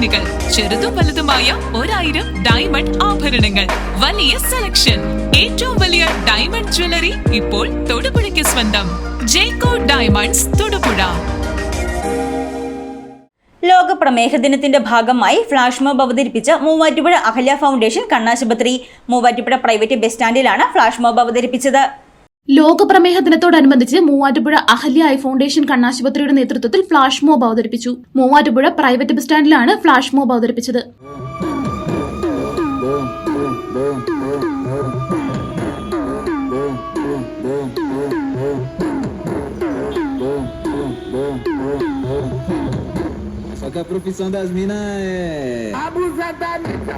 ചെയിനുകൾ ചെറുതും വലുതുമായ ഒരായിരം ഡയമണ്ട് ആഭരണങ്ങൾ. വലിയ സെലക്ഷൻ ഏറ്റവും വലിയ ഡയമണ്ട് ജ്വല്ലറി ഇപ്പോൾ തൊടുപുഴയ്ക്ക് സ്വന്തം. ജേക്കോ ഡയമണ്ട്സ് തൊടുപുഴ. ലോക പ്രമേഹ ദിനത്തിന്റെ ഭാഗമായി ഫ്ലാഷ് മോബ് അവതരിപ്പിച്ച മൂവാറ്റുപുഴ അഹല്യ ഫൗണ്ടേഷൻ കണ്ണാശുപത്രി. മൂവാറ്റുപുഴ പ്രൈവറ്റ് ബസ് സ്റ്റാൻഡിലാണ് ഫ്ലാഷ് മോബ് അവതരിപ്പിച്ചത്. ലോക പ്രമേഹ ദിനത്തോടനുബന്ധിച്ച് മൂവാറ്റുപുഴ അഹല്യ ഐ ഫൗണ്ടേഷൻ കണ്ണാശുപത്രിയുടെ നേതൃത്വത്തിൽ ഫ്ലാഷ് മോബ് അവതരിപ്പിച്ചു. മൂവാറ്റുപുഴ പ്രൈവറ്റ് ബസ് സ്റ്റാൻഡിലാണ് ഫ്ലാഷ് മോബ് അവതരിപ്പിച്ചത്. Só que a profissão das minas é. Abusadamente,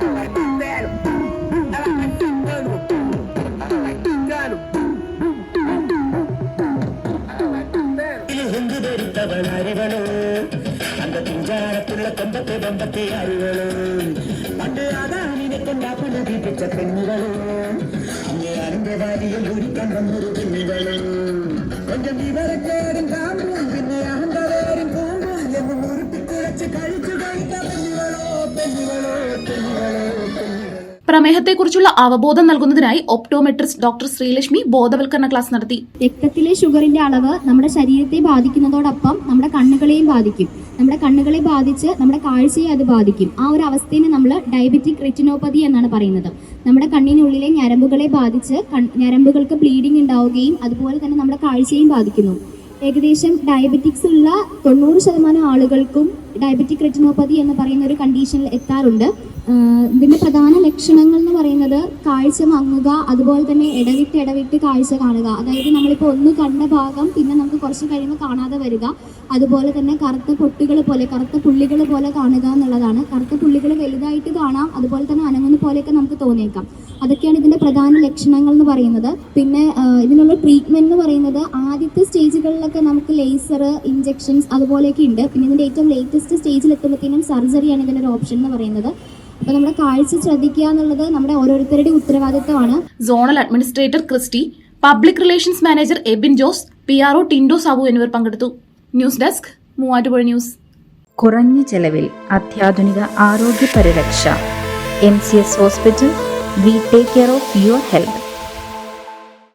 പൂജാരത്തുള്ള കമ്പത്തെ ബന്ധത്തെ അറിവൾ പണ്ട് അതാണിനെ കൊണ്ടാ പുനർപ്പിച്ച പെണ്ണുകൾ. അങ്ങേ അന്റെ വാരിയിൽ ഒരുക്കാൻ വന്നൊരു പെണ്ണുകൾ. കൊഞ്ചം വിവരക്കേടും കാമ്പും പിന്നെ അഹന്തവേരും പൂമ്പും എന്ന് മുറിപ്പിക്കുറച്ച് കഴിച്ചു കഴിത്ത പെണ്ണുകളോ പെണ്ണുകളോ പെണ്ണുകളോ. പ്രമേഹത്തെക്കുറിച്ചുള്ള അവബോധം നൽകുന്നതിനായി ഒപ്റ്റോമെട്രിസ്റ്റ് ഡോക്ടർ ശ്രീലക്ഷ്മി ബോധവൽക്കരണ ക്ലാസ് നടത്തി. രക്തത്തിലെ ഷുഗറിന്റെ അളവ് നമ്മുടെ ശരീരത്തെ ബാധിക്കുന്നതോടൊപ്പം നമ്മുടെ കണ്ണുകളെയും ബാധിക്കും. നമ്മുടെ കണ്ണുകളെ ബാധിച്ച് നമ്മുടെ കാഴ്ചയെ അത് ബാധിക്കും. ആ ഒരു അവസ്ഥയെ നമ്മൾ ഡയബറ്റിക് റെറ്റിനോപ്പതി എന്നാണ് പറയുന്നത്. നമ്മുടെ കണ്ണിനുള്ളിലെ ഞരമ്പുകളെ ബാധിച്ച് ഞരമ്പുകൾക്ക് ബ്ലീഡിംഗ് ഉണ്ടാവുകയും അതുപോലെ തന്നെ നമ്മുടെ കാഴ്ചയെയും ബാധിക്കുന്നു. ഏകദേശം ഡയബറ്റിക്സ് ഉള്ള തൊണ്ണൂറ് ശതമാനം ആളുകൾക്കും ഡയബറ്റിക് റെറ്റിനോപ്പതി എന്ന് പറയുന്ന ഒരു കണ്ടീഷനിൽ എത്താറുണ്ട്. ഇതിന്റെ പ്രധാന ലക്ഷണങ്ങൾ എന്ന് പറയുന്നത് കാഴ്ച മങ്ങുക അതുപോലെ തന്നെ ഇടവിട്ട് ഇടവിട്ട് കാഴ്ച കാണുക. അതായത് നമ്മളിപ്പോൾ ഒന്ന് കണ്ട ഭാഗം പിന്നെ നമുക്ക് കുറച്ച് കഴിയുമ്പോൾ കാണാതെ വരിക. അതുപോലെ തന്നെ കറുത്ത പൊട്ടുകൾ പോലെ കറുത്ത പുള്ളികൾ പോലെ കാണുക എന്നുള്ളതാണ്. കറുത്ത പുള്ളികൾ വലുതായിട്ട് കാണാം അതുപോലെ തന്നെ അനങ്ങുന്ന പോലെയൊക്കെ നമുക്ക് തോന്നിയേക്കാം. അതൊക്കെയാണ് ഇതിന്റെ പ്രധാന ലക്ഷണങ്ങൾ എന്ന് പറയുന്നത്. പിന്നെ ഇതിനുള്ള ട്രീറ്റ്മെന്റ് എന്ന് പറയുന്നത് ആദ്യത്തെ സ്റ്റേജുകളിലൊക്കെ നമുക്ക് ലേസർ ഇഞ്ചെക്ഷൻസ് അതുപോലെയൊക്കെ ഉണ്ട്. പിന്നെ ഇതിന്റെ ഏറ്റവും ലേറ്റസ്റ്റ് സ്റ്റേജിൽ എത്തുമ്പോഴത്തേനും സർജറിയാണ് ഇതിന്റെ ഒരു ഓപ്ഷൻ എന്ന് പറയുന്നത്. അപ്പോൾ നമ്മുടെ കാഴ്ച ശ്രദ്ധിക്കുക എന്നുള്ളത് നമ്മുടെ ഓരോരുത്തരുടെയും ഉത്തരവാദിത്തമാണ് zonal administrator Christy public relations manager Ebin Jose P R O ടിൻഡോ Sabu എന്നിവർ പങ്കെടുത്തു. ന്യൂസ് ഡെസ്ക് മൂവാറ്റുപുഴ ന്യൂസ് കുറഞ്ഞ ചെലവിൽ അത്യാധുനിക ആരോഗ്യ പരിരക്ഷ M C S hospital we take care of your health